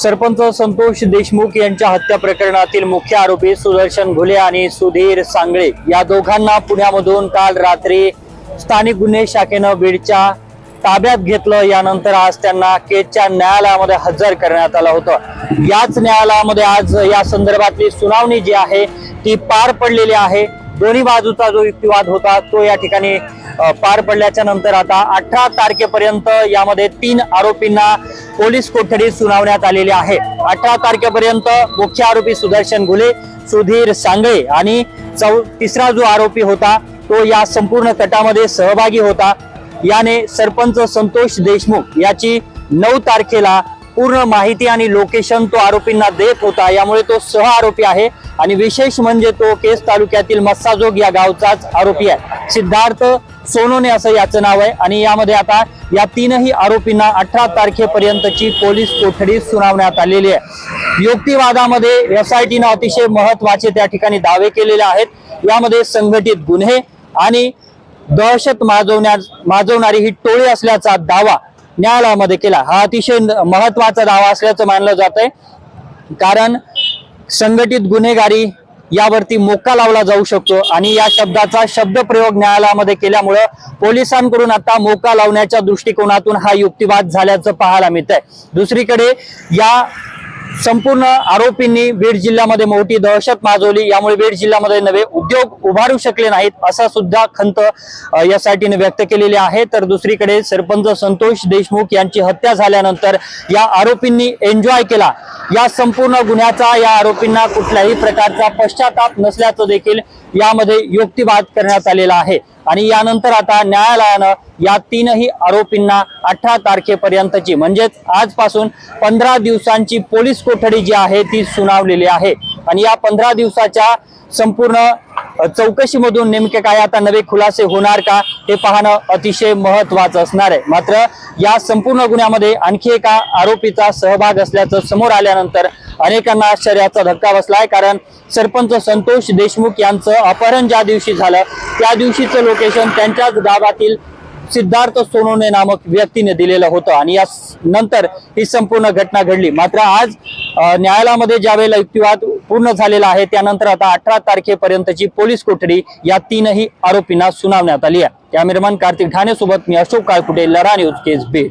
सरपंच संतोष देशमुख यांच्या हत्या प्रकरणातील मुख्य आरोपी सुदर्शन घुले आणि सुधीर सांगळे या दोघांना पुण्यामधून काल रात्री स्थानिक गुन्हे शाखेनं बीडच्या ताब्यात घेतलं. यानंतर आज त्यांना केजच्या न्यायालयामध्ये हजर करण्यात आलं होतं. याच न्यायालयामध्ये आज या संदर्भातली सुनावणी जी आहे ती पार पडलेली आहे. दोन्ही बाजूचा जो युक्तिवाद होता तो या ठिकाणी पार पडल्याच्या नंतर आता अठरा तारखेपर्यंत यामध्ये तीन आरोपींना पोलीस कोठडीत सुनावण्यात आलेली आहे. अठरा तारखेपर्यंत मुख्य आरोपी सुदर्शन घुले सुधीर सांगळे आणि चौ तिसरा जो आरोपी होता तो या संपूर्ण कटामध्ये सहभागी होता. याने सरपंच संतोष देशमुख याची नऊ तारखेला पूर्ण माहिती आणि लोकेशन तो आरोपींना देत होता. यामुळे तो सह आरोपी आहे आणि विशेष म्हणजे तो केस तालुक्यातील मस्साजोग या गावचाच आरोपी आहे. सिद्धार्थ सोनोने असं याचं नाव आहे आणि यामध्ये आता या तीनही आरोपींना अठरा तारखेपर्यंतची पोलीस कोठडी सुनावण्यात आलेली आहे. युक्तिवादामध्ये एस आय टीनं अतिशय महत्त्वाचे त्या ठिकाणी दावे केलेले आहेत. यामध्ये संघटित गुन्हे आणि दहशत माजवण्या माजवणारी ही टोळी असल्याचा दावा न्यायालयामध्ये केला. हा अतिशय महत्त्वाचा दावा असल्याचं मानलं जात आहे कारण संघटित गुन्हेगारी यावरती मोका लावला जाऊ शकतो आणि या शब्दाचा शब्द प्रयोग न्यायालयामध्ये केल्यामुळं पोलिसांकडून आता मोका लावण्याच्या दृष्टिकोनातून हा युक्तिवाद झाल्याचं पाहायला मिळत आहे दुसरीकडे या संपूर्ण आरोपींनी बीड जिल्ह्यामध्ये मोठी दहशत माजवली. यामुळे बीड जिल्ह्यामध्ये नवे उद्योग उभारू शकले नाहीत असा सुद्धा खंत अ, यासाठीने व्यक्त केलेली आहे. तर दुसरीकडे सरपंच संतोष देशमुख यांची हत्या झाल्यानंतर या आरोपींनी एन्जॉय केला. या संपूर्ण गुन्ह्याचा या आरोपींना कुठल्याही प्रकारचा पश्चाताप नसल्याचं देखील यामध्ये युक्तिवाद करण्यात आलेला आहे. आणि यानंतर आता न्यायालयानं या तीनही आरोपींना अठरा तारखेपर्यंतची म्हणजेच आजपासून पंधरा दिवसांची पोलीस कोठडी जी आहे ती सुनावलेली आहे. आणि या पंधरा दिवसाच्या संपूर्ण चौकशीमधून नेमके काय आता नवे खुलासे होणार का हे पाहणं अतिशय महत्वाचं असणार आहे. मात्र या संपूर्ण गुन्ह्यामध्ये आणखी एका आरोपीचा सहभाग असल्याचं समोर आल्यानंतर अनेकांना आश्चर्याचा धक्का बसलाय. कारण सरपंच संतोष देशमुख यांचं अपहरण ज्या दिवशी झालं त्या दिवशीचं लोकेशन त्यांच्याच गावातील सिद्धार्थ सोनोने नामक व्यक्तीने दिलेलं होतं आणि या नंतर ही संपूर्ण घटना घडली. मात्र आज न्यायालयामध्ये ज्यावेळेला युक्तिवाद पूर्ण झालेला आहे त्यानंतर आता अठरा तारखेपर्यंतची पोलीस कोठडी या तीनही आरोपींना सुनावण्यात आली आहे. कॅमेरामॅन कार्तिक ठाणे सोबत मी अशोक काळकुटे लढा न्यूज केस बीड